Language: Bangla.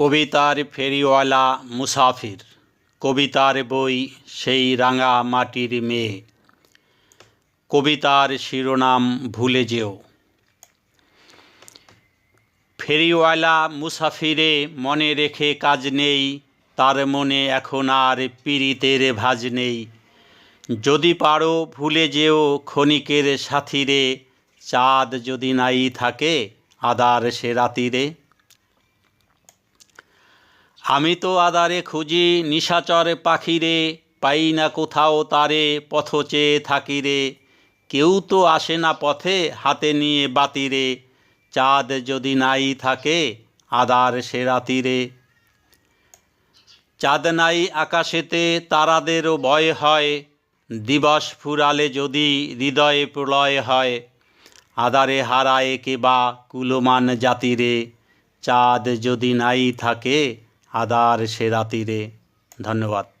কবিতার ফেরিওয়ালা মুসাফির, কবিতার বই সেই রাঙা মাটির মেয়ে। কবিতার শিরোনাম ভুলে যেও। ফেরিওয়ালা মুসাফিরে মনে রেখে কাজ নেই, তার মনে এখন আর পীড়িতের ভাজ নেই। যদি পারো ভুলে যেও ক্ষণিকের সাথীরে, চাঁদ যদি নাই থাকে আদার সে রাতিরে। আমি তো আদারে খুঁজি, নিশাচর পাখিরে, পাই না কোথাও তারে, পথ চেয়ে থাকি রে। কেউ তো আসে না পথে, হাতে নিয়ে বাতিরে চাঁদ যদি নাই থাকে আদার সে রাতিরে চাঁদ নাই আকাশেতে, তারাদেরও ভয় হয়। দিবস ফুরালে যদি হৃদয়ে প্রলয় হয় আদারে হারায় কে বা কুলমান জাতিরে চাঁদ যদি নাই থাকে আদার সে রাতিরে। ধন্যবাদ।